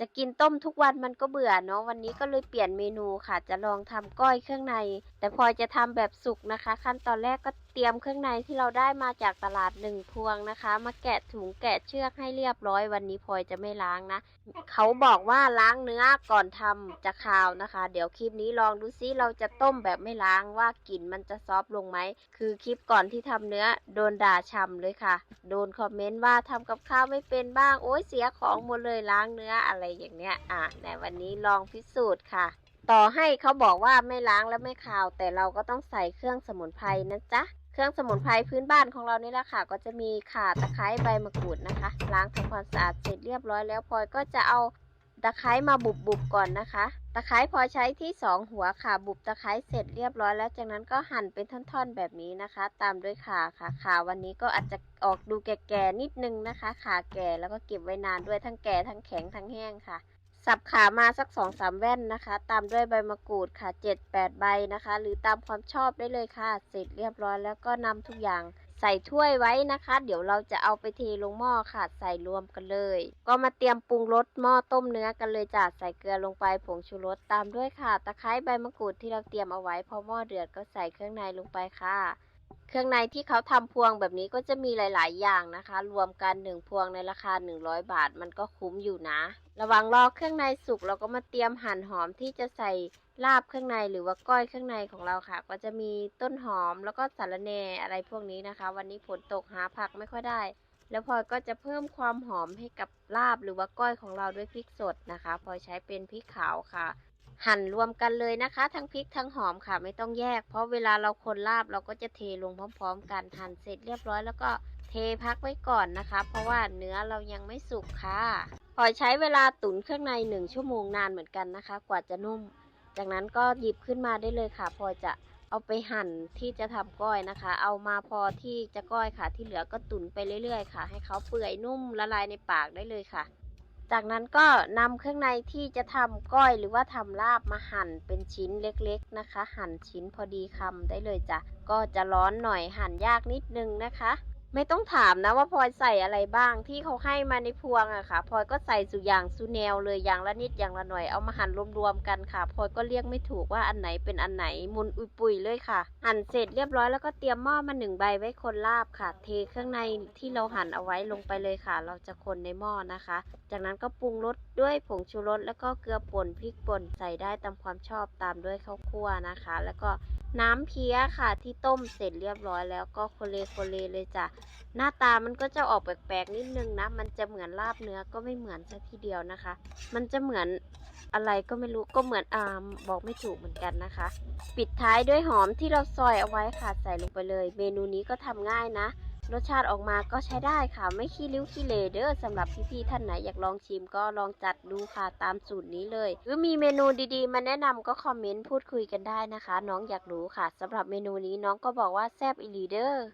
จะกินต้มทุกวันมันก็เบื่อเนาะวันนี้ก็เลยเปลี่ยนเมนูค่ะ จะลองทำก้อยเครื่องใน แต่พอจะทำแบบสุกนะคะ ขั้นตอนแรกก็เตรียมเครื่องในที่เราได้มาจากตลาดหนึ่งพวงนะคะ มาแกะถุงแกะเชือกให้เรียบร้อยวันนี้พลอยจะไม่ล้างนะ เขาบอกว่าล้างเนื้อก่อนทำจะคาวนะคะ เดี๋ยวคลิปนี้ลองดูซิเราจะต้มแบบไม่ล้างว่ากลิ่นมันจะซอฟลงไหม คือคลิปก่อนที่ทำเนื้อโดนด่าช่ำเลยค่ะ โดนคอมเมนต์ว่าทำกับข้าวไม่เป็นบ้างโอ้ยเสียของหมดเลยล้างเนื้ออะไรอย่างเนี้ย อะในวันนี้ลองพิสูจน์ค่ะต่อให้เขาบอกว่าไม่ล้างและไม่คาว แต่เราก็ต้องใส่เครื่องสมุนไพรนะจ๊ะ เครื่องสมุนไพรพื้นบ้านของเรานี่แหละค่ะ ก็จะมีข่าตะไคร้ใบมะกรูดนะคะ ล้างทำความสะอาดเสร็จเรียบร้อยแล้วพลอยก็จะเอาตะไคร้มาบุบๆก่อนนะคะ ตะไคร้พอใช้ที่สองหัวค่ะ บุบตะไคร้เสร็จเรียบร้อยแล้ว จากนั้นก็หั่นเป็นท่อนๆแบบนี้นะคะ ตามด้วยข่าค่ะ ข่าวันนี้ก็อาจจะออกดูแก่ๆนิดนึงนะคะ ข่าแก่แล้วก็เก็บไว้นานด้วยทั้งแก่ทั้งแข็งทั้งแห้งค่ะ สับขามาสักสองสามแว่นนะคะ ตามด้วยใบมะกรูดค่ะเจ็ดแปดใบนะคะ หรือตามความชอบได้เลยค่ะ เสร็จเรียบร้อยแล้วก็นำทุกอย่างใส่ถ้วยไว้นะคะ เดี๋ยวเราจะเอาไปเทลงหม้อค่ะ ใส่รวมกันเลย ก็มาเตรียมปรุงรสหม้อต้มเนื้อกันเลยจ้ะใส่เกลือลงไปผงชูรสตามด้วยค่ะ ตะไคร้ใบมะกรูดที่เราเตรียมเอาไว้พอหม้อเดือดก็ใส่เครื่องในลงไปค่ะ เครื่องในที่เขาทำพวงแบบนี้ก็จะมีหลาย ๆ อย่างนะคะ รวมกันหนึ่งพวงในราคา 100 บาท มันก็คุ้มอยู่นะ ระหว่างรอเครื่องในสุกเราก็มาเตรียมหั่นหอมที่จะใส่ลาบเครื่องในหรือว่าก้อยเครื่องในของเราค่ะ ก็จะมีต้นหอมแล้วก็สาระแหน่อะไรพวกนี้นะคะ วันนี้ฝนตกหาผักไม่ค่อยได้ แล้วพลอยก็จะเพิ่มความหอมให้กับลาบหรือว่าก้อยของเราด้วยพริกสดนะคะพลอยใช้เป็นพริกขาวค่ะ หั่นรวมกันเลยนะคะ ทั้งพริกทั้งหอมค่ะ ไม่ต้องแยก เพราะเวลาเราคนลาบเราก็จะเทลงพร้อม ๆ กันหั่นเสร็จเรียบร้อยแล้วก็เทพักไว้ก่อนนะคะ เพราะว่าเนื้อเรายังไม่สุกค่ะพอใช้เวลาตุ๋นเครื่องในหนึ่งชั่วโมงนานเหมือนกันนะคะ กว่าจะนุ่ม จากนั้นก็หยิบขึ้นมาได้เลยค่ะ พอจะเอาไปหั่นที่จะทำก้อยนะคะ เอามาพอที่จะก้อยค่ะ ที่เหลือก็ตุ๋นไปเรื่อยๆค่ะ ให้เขาเปื่อยนุ่มละลายในปากได้เลยค่ะ จากนั้นก็นำเครื่องในที่จะทำก้อยหรือว่าทำลาบมาหั่นเป็นชิ้นเล็กๆนะคะ หั่นชิ้นพอดีคำได้เลยจ้ะก็จะร้อนหน่อยหั่นยากนิดนึงนะคะ ไม่ต้องถามนะว่าพลอยใส่อะไรบ้างที่เขาให้มาในพวงอะค่ะพลอยก็ใส่สุอย่างสุแนวเลยอย่างละนิดอย่างละหน่อยเอามาหั่นรวมๆกันค่ะพลอยก็เรียกไม่ถูกว่าอันไหนเป็นอันไหนมุนอุยปุยเลยค่ะ หั่นเสร็จเรียบร้อยแล้วก็เตรียมหม้อมาหนึ่งใบไว้คนลาบค่ะ เทเครื่องในที่เราหั่นเอาไว้ลงไปเลยค่ะ เราจะคนในหม้อนะคะ จากนั้นก็ปรุงรสด้วยผงชูรสแล้วก็เกลือป่นพริกป่นใส่ได้ตามความชอบตามด้วยข้าวคั่วนะคะ แล้วก็ น้ำเพี้ยค่ะที่ต้มเสร็จเรียบร้อยแล้วก็โคเลโคเลเลยจ้ะหน้าตามันก็จะออกแปลกๆนิดนึงนะ มันจะเหมือนลาบเนื้อก็ไม่เหมือนซะทีเดียวนะคะ มันจะเหมือนอะไรก็ไม่รู้ก็เหมือนอ่าบอกไม่ถูกเหมือนกันนะคะ ปิดท้ายด้วยหอมที่เราซอยเอาไว้ค่ะใส่ลงไปเลย เมนูนี้ก็ทำง่ายนะ รสชาติออกมาก็ใช้ได้ค่ะ ไม่ขี้ริ้วขี้เลเด้อสำหรับพี่ๆท่านไหนอยากลองชิมก็ลองจัดดูค่ะตามสูตรนี้เลย หรือมีเมนูดีๆ มาแนะนำก็คอมเมนต์พูดคุยกันได้นะคะ น้องอยากรู้ค่ะสำหรับเมนูนี้น้องก็บอกว่าแซ่บอีลีเดอร์